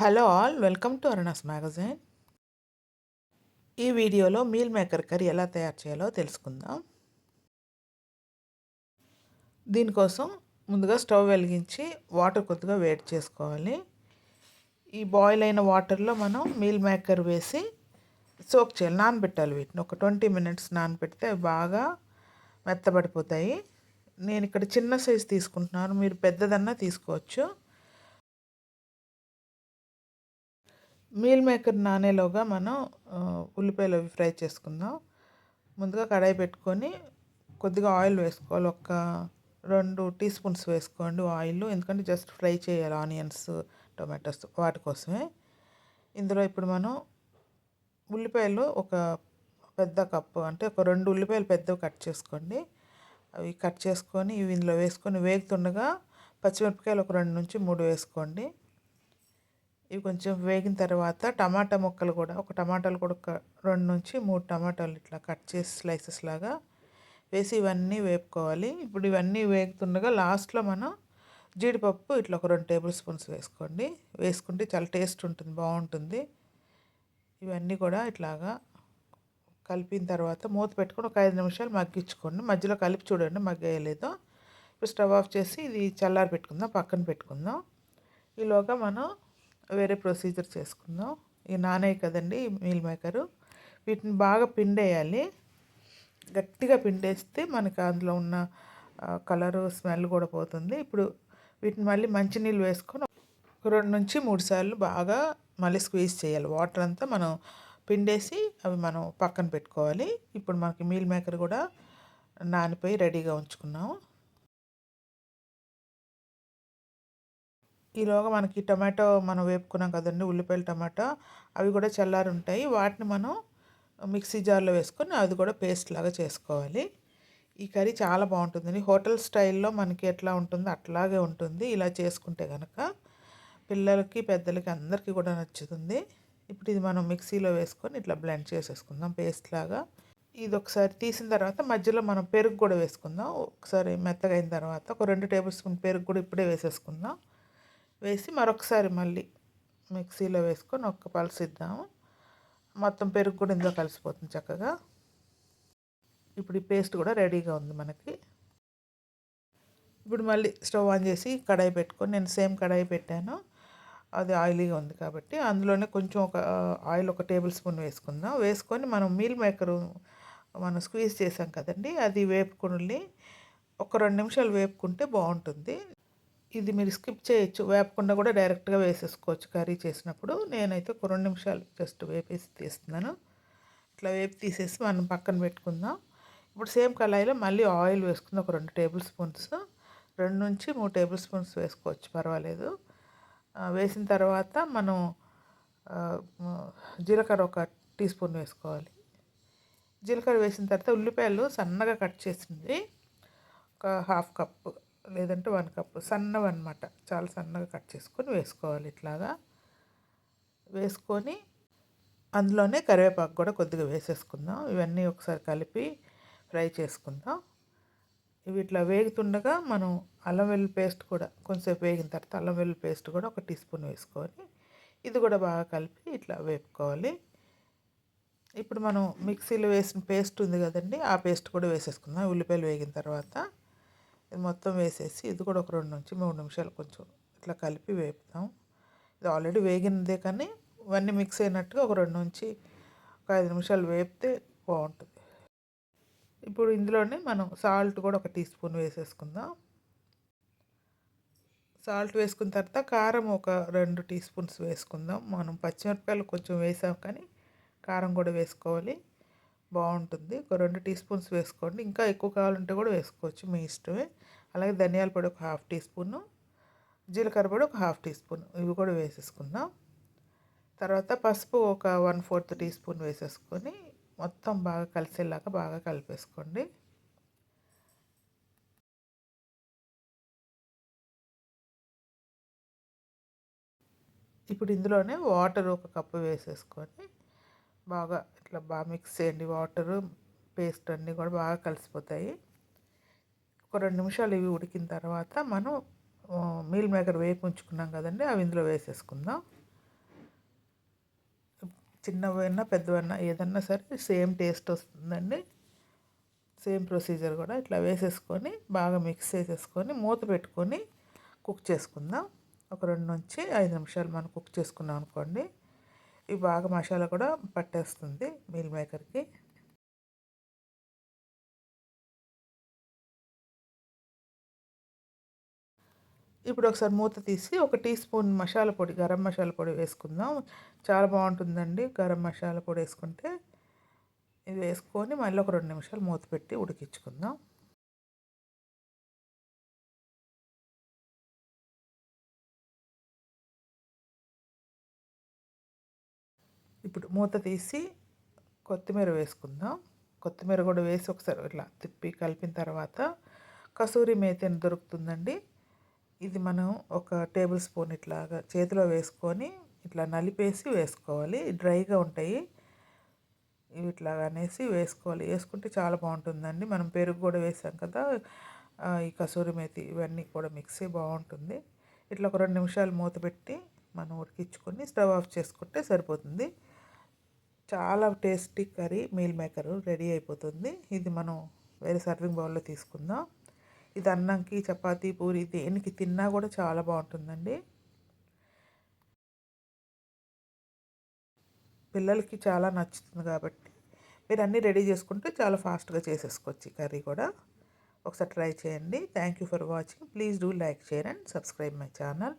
Hello all welcome to Aruna's magazine. ఈ వీడియోలో meal maker curry ఎలా తయారు చేయాలో తెలుసుకుందాం. దీనికోసం ముందుగా స్టవ్ వెలిగించి వాటర్ కొద్దిగా వేడి చేసుకోవాలి. ఈ బాయిల్ అయిన వాటర్లో మనం మీల్ మేకర్ వేసి సోక్ చేయాలి నానబెట్టాలి వీటిని. ఒక ట్వంటీ మినిట్స్ నానబెడితే బాగా మెత్తబడిపోతాయి. నేను ఇక్కడ చిన్న సైజు తీసుకుంటున్నాను మీరు పెద్దదన్నా తీసుకోవచ్చు. మీల్ మేకర్ నానేలోగా మనం ఉల్లిపాయలు అవి ఫ్రై చేసుకుందాం. ముందుగా కడాయి పెట్టుకొని కొద్దిగా ఆయిల్ వేసుకోవాలి. ఒక రెండు టీ స్పూన్స్ వేసుకోండి ఆయిల్. ఎందుకంటే జస్ట్ ఫ్రై చేయాలి ఆనియన్స్ టొమాటోస్ వాటి కోసమే. ఇందులో ఇప్పుడు మనం ఉల్లిపాయలు ఒక పెద్ద కప్పు అంటే ఒక రెండు ఉల్లిపాయలు పెద్దవి కట్ చేసుకోండి. అవి కట్ చేసుకొని ఇవి ఇందులో వేసుకొని వేగుతుండగా పచ్చిమిరపకాయలు ఒక రెండు నుంచి మూడు వేసుకోండి. ఇవి కొంచెం వేగిన తర్వాత టమాటా ముక్కలు కూడా ఒక టమాటాలు కూడా రెండు నుంచి మూడు టమాటాలు ఇట్లా కట్ చేసి స్లైసెస్ లాగా వేసి ఇవన్నీ వేపుకోవాలి. ఇప్పుడు ఇవన్నీ వేగుతుండగా లాస్ట్లో మనం జీడిపప్పు ఇట్లా ఒక రెండు టేబుల్ స్పూన్స్ వేసుకోండి. వేసుకుంటే చాలా టేస్ట్ ఉంటుంది బాగుంటుంది. ఇవన్నీ కూడా ఇట్లాగా కలిపిన తర్వాత మూత పెట్టుకొని ఒక ఐదు నిమిషాలు మగ్గించుకోండి. మధ్యలో కలిపి చూడండి మగ్గేయలేదో. ఇప్పుడు స్టవ్ ఆఫ్ చేసి ఇది చల్లారి పెట్టుకుందాం పక్కన పెట్టుకుందాం. ఈలోగా మనం వేరే ప్రొసీజర్ చేసుకుందాం. ఈ నానే కదండి మీల్ మేకరు. వీటిని బాగా పిండేయాలి. గట్టిగా పిండేస్తే మనకి అందులో ఉన్న కలరు స్మెల్ కూడా పోతుంది. ఇప్పుడు వీటిని మళ్ళీ మంచినీళ్ళు వేసుకొని రెండు నుంచి మూడు సార్లు బాగా మళ్ళీ స్క్వీజ్ చేయాలి. వాటర్ అంతా మనం పిండేసి అవి మనం పక్కన పెట్టుకోవాలి. ఇప్పుడు మనకి మీల్ మేకర్ కూడా నానిపోయి రెడీగా ఉంచుకున్నాము. ఈలోగా మనకి టమాటో మనం వేపుకున్నాం కదండి ఉల్లిపాయలు టమాటో అవి కూడా చల్లారి ఉంటాయి వాటిని మనం మిక్సీ జార్లో వేసుకొని అది కూడా పేస్ట్ లాగా చేసుకోవాలి. ఈ కర్రీ చాలా బాగుంటుందండి. హోటల్ స్టైల్లో మనకి ఎట్లా ఉంటుందో అట్లాగే ఉంటుంది. ఇలా చేసుకుంటే కనుక పిల్లలకి పెద్దలకి అందరికీ కూడా నచ్చుతుంది. ఇప్పుడు ఇది మనం మిక్సీలో వేసుకొని ఇట్లా బ్లెండ్ చేసేసుకుందాం పేస్ట్ లాగా. ఇది ఒకసారి తీసిన తర్వాత మధ్యలో మనం పెరుగు కూడా వేసుకుందాం. ఒకసారి మెత్తగా అయిన తర్వాత ఒక రెండు టేబుల్ స్పూన్ పెరుగు కూడా ఇప్పుడే వేసేసుకుందాం. వేసి మరొకసారి మళ్ళీ మిక్సీలో వేసుకొని ఒక్క పలసిద్దాము మొత్తం పెరుగు కూడా ఇందులో కలిసిపోతుంది చక్కగా. ఇప్పుడు ఈ పేస్ట్ కూడా రెడీగా ఉంది మనకి. ఇప్పుడు మళ్ళీ స్టవ్ ఆన్ చేసి కడాయి పెట్టుకొని నేను సేమ్ కడాయి పెట్టాను. అది ఆయిలీగా ఉంది కాబట్టి అందులోనే కొంచెం ఒక ఆయిల్ ఒక టేబుల్ స్పూన్ వేసుకుందాం. వేసుకొని మనం మీల్ మేకరు మనం స్క్వీజ్ చేసాం కదండి అది వేపుకుని ఒక రెండు నిమిషాలు వేపుకుంటే బాగుంటుంది. ఇది మీరు స్కిప్ చేయొచ్చు. వేపకుండా కూడా డైరెక్ట్గా వేసేసుకోవచ్చు కర్రీ చేసినప్పుడు. నేనైతే ఒక రెండు నిమిషాలు జస్ట్ వేపేసి తీస్తున్నాను. ఇట్లా వేపి తీసేసి మనం పక్కన పెట్టుకుందాం. ఇప్పుడు సేమ్ కళాయిలో మళ్ళీ ఆయిల్ వేసుకుందాం. ఒక రెండు టేబుల్ స్పూన్స్. రెండు నుంచి మూడు టేబుల్ స్పూన్స్ వేసుకోవచ్చు. పర్వాలేదు. వేసిన తర్వాత మనం జీలకర్ర ఒక టీ స్పూన్ వేసుకోవాలి. జీలకర్ర వేసిన తర్వాత ఉల్లిపాయలు సన్నగా కట్ చేసింది. ఒక హాఫ్ కప్పు. లేదంటే వన్ కప్ సన్నవి అనమాట చాలా సన్నగా కట్ చేసుకొని వేసుకోవాలి ఇట్లాగా. వేసుకొని అందులోనే కరివేపాకు కూడా కొద్దిగా వేసేసుకుందాం. ఇవన్నీ ఒకసారి కలిపి ఫ్రై చేసుకుందాం. ఇవి ఇట్లా వేగుతుండగా మనం అల్లం వెల్లుల్లి పేస్ట్ కూడా కొంచెంసేపు వేగిన తర్వాత అల్లం వెల్లుల్లి పేస్ట్ కూడా ఒక టీ స్పూన్ వేసుకొని ఇది కూడా బాగా కలిపి ఇట్లా వేపుకోవాలి. ఇప్పుడు మనం మిక్సీలో వేసిన పేస్ట్ ఉంది కదండి ఆ పేస్ట్ కూడా వేసేసుకుందాం. ఉల్లిపాయలు వేగిన తర్వాత ఇది మొత్తం వేసేసి ఇది కూడా ఒక రెండు నుంచి మూడు నిమిషాలు కొంచెం ఇట్లా కలిపి వేపుతాం. ఇది ఆల్రెడీ వేగినదే కానీ ఇవన్నీ మిక్స్ అయినట్టుగా ఒక రెండు నుంచి ఒక ఐదు నిమిషాలు వేపితే బాగుంటుంది. ఇప్పుడు ఇందులోనే మనం సాల్ట్ కూడా ఒక టీ స్పూన్ వేసేసుకుందాం. సాల్ట్ వేసుకున్న తర్వాత కారం ఒక రెండు టీ స్పూన్స్ వేసుకుందాం. మనం పచ్చిమిరపకాయలు కొంచెం వేసాం కానీ కారం కూడా వేసుకోవాలి. బాగుంటుంది. ఒక రెండు టీ స్పూన్స్ వేసుకోండి. ఇంకా ఎక్కువ కావాలంటే కూడా వేసుకోవచ్చు. మీ ఇష్టమే. అలాగే ధనియాల పొడి ఒక హాఫ్ టీ స్పూను. జీలకర్ర పొడి ఒక హాఫ్ టీ స్పూన్. ఇవి కూడా వేసేసుకుందాం. తర్వాత పసుపు ఒక వన్ ఫోర్త్ టీ స్పూన్ వేసేసుకొని మొత్తం బాగా కలిసేలాగా బాగా కలిపేసుకోండి. ఇప్పుడు ఇందులోనే వాటర్ ఒక కప్పు వేసేసుకొని బాగా ఇట్లా బాగా మిక్స్ చేయండి. వాటరు పేస్ట్ అన్నీ కూడా బాగా కలిసిపోతాయి. ఒక రెండు నిమిషాలు ఇవి ఉడికిన తర్వాత మనం మీల్ మేకర్ వేపు ఉంచుకున్నాం కదండి అవి ఇందులో వేసేసుకుందాం. చిన్నవైనా పెద్దవైనా ఏదన్నా సరే సేమ్ టేస్ట్ వస్తుందండి. సేమ్ ప్రొసీజర్ కూడా ఇట్లా వేసేసుకొని బాగా మిక్స్ చేసేసుకొని మూత పెట్టుకొని కుక్ చేసుకుందాం. ఒక రెండు నుంచి ఐదు నిమిషాలు మనం కుక్ చేసుకున్నాం అనుకోండి. ఇవి బాగా మసాలా కూడా పట్టేస్తుంది మీల్ మేకర్కి. ఇప్పుడు ఒకసారి మూత తీసి ఒక టీ స్పూన్ మసాలా పొడి గరం మసాలా పొడి వేసుకుందాం. చాలా బాగుంటుందండి గరం మసాలా పొడి వేసుకుంటే. ఇది వేసుకొని మళ్ళీ ఒక రెండు నిమిషాలు మూత పెట్టి ఉడికించుకుందాం. ఇప్పుడు మూత తీసి కొత్తిమీర వేసుకుందాం. కొత్తిమీర కూడా వేసి ఒకసారి ఇట్లా తిప్పి కలిపిన తర్వాత కసూరి మేతి అని దొరుకుతుందండి. ఇది మనం ఒక టేబుల్ స్పూన్ ఇట్లాగా చేతిలో వేసుకొని ఇట్లా నలిపేసి వేసుకోవాలి. డ్రైగా ఉంటాయి. ఇవి ఇట్లా అనేసి వేసుకోవాలి. వేసుకుంటే చాలా బాగుంటుందండి. మనం పెరుగు కూడా వేసాం కదా ఈ కసూరి మేతి ఇవన్నీ కూడా మిక్సీ బాగుంటుంది. ఇట్లా ఒక రెండు నిమిషాలు మూత పెట్టి మనం ఉడికించుకొని స్టవ్ ఆఫ్ చేసుకుంటే సరిపోతుంది. చాలా tasty curry meal maker ready అయిపోతుంది. ఇది మనం వేరే సర్వింగ్ బౌల్లో తీసుకుందాం. ఇది అన్నంకి చపాతీ పూరి దేనికి తిన్నా కూడా చాలా బాగుంటుందండి. పిల్లలకి చాలా నచ్చుతుంది కాబట్టి మీరు అన్నీ రెడీ చేసుకుంటే చాలా ఫాస్ట్గా చేసేసుకోవచ్చు కర్రీ కూడా. ఒకసారి ట్రై చేయండి. Thank you for watching please do like share and subscribe my channel